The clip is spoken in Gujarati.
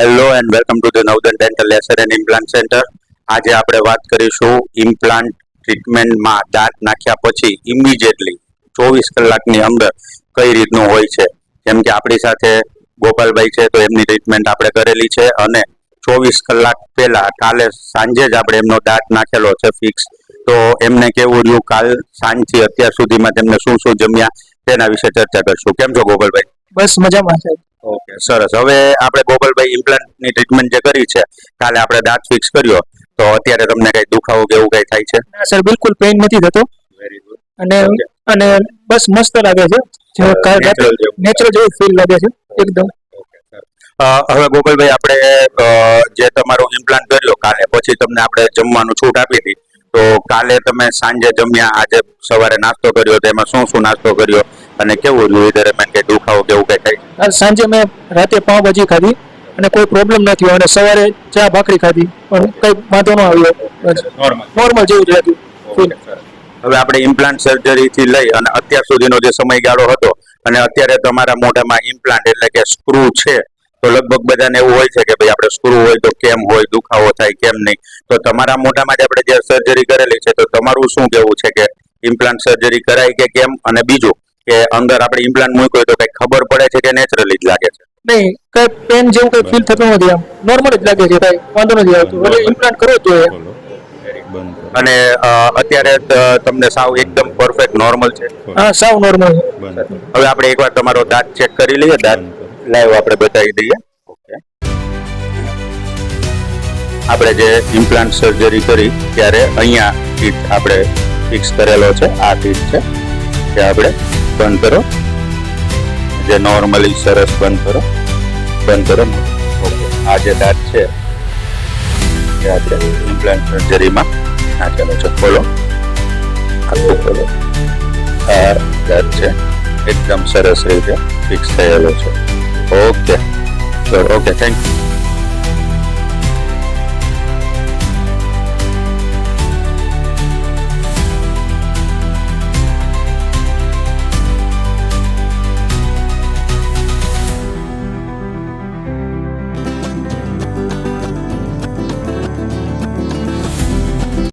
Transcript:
And welcome to the Navdan dental laser and implant centre આજે આપણે વાત કરીશું ઇમ્પ્લાન્ટ ટ્રીટમેન્ટમાં દાંત નાખ્યા પછી ઇમિડિયેટલી ચોવીસ કલાકની અંદર કઈ રીતનું હોય છે. જેમ કે આપણી સાથે ગોપાલભાઈ છે તો એમની ટ્રીટમેન્ટ આપણે કરેલી છે અને ચોવીસ કલાક પહેલા કાલે સાંજે જ આપણે એમનો દાંત નાખેલો છે ફિક્સ તો એમને કેવું રહ્યું? કાલ સાંજથી અત્યાર સુધીમાં તેમને શું શું જમ્યા તેના વિશે ચર્ચા કરશું. કેમ છો ગોપાલભાઈ? બસ મજામાં છે. ઓકે સરસ. હવે આપણે ગોપાલભાઈ ઇમ્પ્લાન્ટની ટ્રીટમેન્ટ જે કરી છે કાલે આપણે દાંત ફિક્સ કર્યો તો અત્યારે તમને કઈ દુખાવો કે એવું કઈ થાય છે? સર બિલકુલ પેઇન નથી થતો. વેરી ગુડ અને અને બસ મસ્ત લાગે છે. જે. નેચરલ જેવું. ફીલ લાગે છે એકદમ. હવે ગોપાલભાઈ આપણે જે તમારું ઇમ્પ્લાન્ટ કર્યો કાલે પછી તમને આપણે જમવાનું છૂટ આપી હતી તો કાલે તમે સાંજે જમ્યા આજે સવારે નાસ્તો કર્યો તો એમાં શું શું નાસ્તો કર્યો અને કેવું જોયું દરમિયાન કે દુખાવો કેવું કઈ થાય? આજ સાંજે મેં રાતે પાઉંભાજી ખાધી અને કોઈ પ્રોબ્લેમ નથી અને સવારે ચા ભાખરી ખાધી. પણ કઈ વાંધો ન આવ્યો. નોર્મલ નોર્મલ જેવું જ હતું. Feel. હવે આપણે ઇમ્પ્લાન્ટ સર્જરી થી લઈ અને અત્યાર સુધીનો જે સમયગાળો હતો અને અત્યારે તમારા મોઢામાં ઇમ્પ્લાન્ટ એટલે કે સ્ક્રૂ છે તો લગભગ બધાને એવું હોય છે કે ભાઈ આપણે સ્ક્રૂ હોય તો કેમ હોય દુખાવો થાય કેમ નહીં? તો તમારા મોઢામાં જ આપણે જે સર્જરી કરેલી છે તો તમારું શું કેવું છે કે ઇમ્પ્લાન્ટ સર્જરી કરાય કે કેમ? અને બીજું કે અંદર આપણે ઇમ્પ્લાન્ટ મૂક્યો તો કઈ ખબર પડે છે કે નેચરલી જ લાગે છે? નહીં કઈ પેન જેવું કઈ ફીલ થતું નથી આમ. નોર્મલ જ લાગે છે કઈ વાંધો નથી આવતો. એટલે ઇમ્પ્લાન્ટ કરવો જોઈએ. અને અત્યારે તમને સાવ એકદમ પરફેક્ટ નોર્મલ છે. હા સાવ નોર્મલ હવે આપણે એકવાર તમારો દાંત ચેક કરી લઈએ. દાંત લાઈવ આપણે બતાવી દઈએ. આપણે જે ઇમ્પ્લાન્ટ સર્જરી કરી ત્યારે અહીંયા ટીથ આપણે ફિક્સ કરેલો છે. આ ટીથ છે. જે આપણે બંધ કરો. જે નોર્મલી સરસ બંધ કરો. બંધ કરો ઓકે. આ જે દાંત છે, એ આપણે ઇમ્પ્લાન્ટ સર્જરીમાં નાખેલો છે. ખોલો આખું ખોલો આ દાંત છે, એકદમ સરસ રીતે ફિક્સ થયેલો છે. ઓકે. ઓકે. Thank you